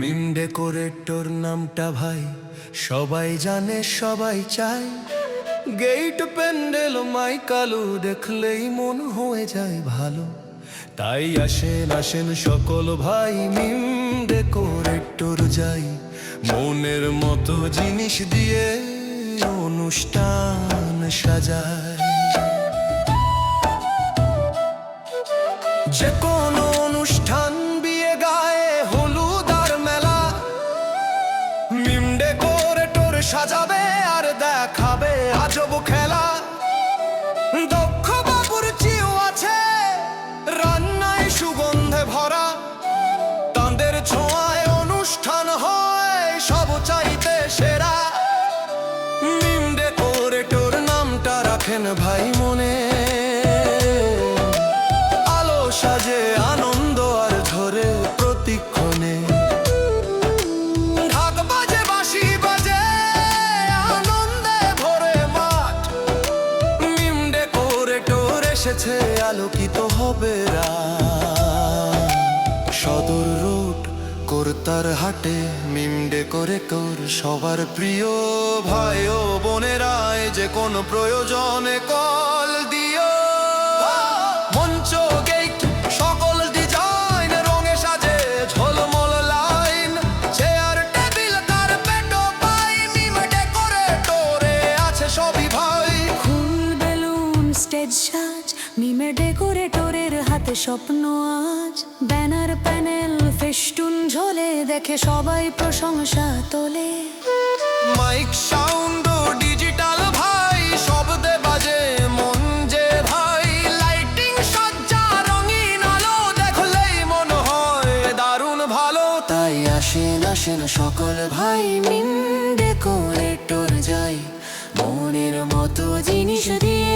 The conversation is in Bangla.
মিম ডেকোরেটর নামটা ভাই, সবাই জানে, সবাই চায়। গেট প্যান্ডেল মাইকালু দেখলেই মন হয়ে যায় ভালো। তাই আসেন আসেন সকল ভাই মিম ডেকোরেটর যাই। মনের মতো জিনিস দিয়ে অনুষ্ঠান সাজায় যে ভাই মনে। আলো সাজে আনন্দ আর ঝরে প্রতিক্ষণে। এসেছে, আলোকিত হবে রাত। সদর রোড, কোরতার হাটে মিম ডেকোরেটর সবার প্রিয় ভাই ও বোনেরাই যে কোন প্রয়োজনে কল দিও। মঞ্চ গেট সকল ডিজাইন রঙে সাজে ঝলমল লাইন চেয়ার টেবিল কার্পেট পাই মিম ডেকোরেটরে আছে সবই ভাই। ফুল বেলুন স্টেজ সাজ মিমে ডেকোরেটরের হাতে স্বপ্ন আজ। ব্যানার প্যানেল ফেস্টুন ঝোলে দেখে সবাই প্রশংসা তোলে। মাইক তাই আসেন আসেন সকল ভাই মিন টোর যাই মনের মতো জিনিস দিয়ে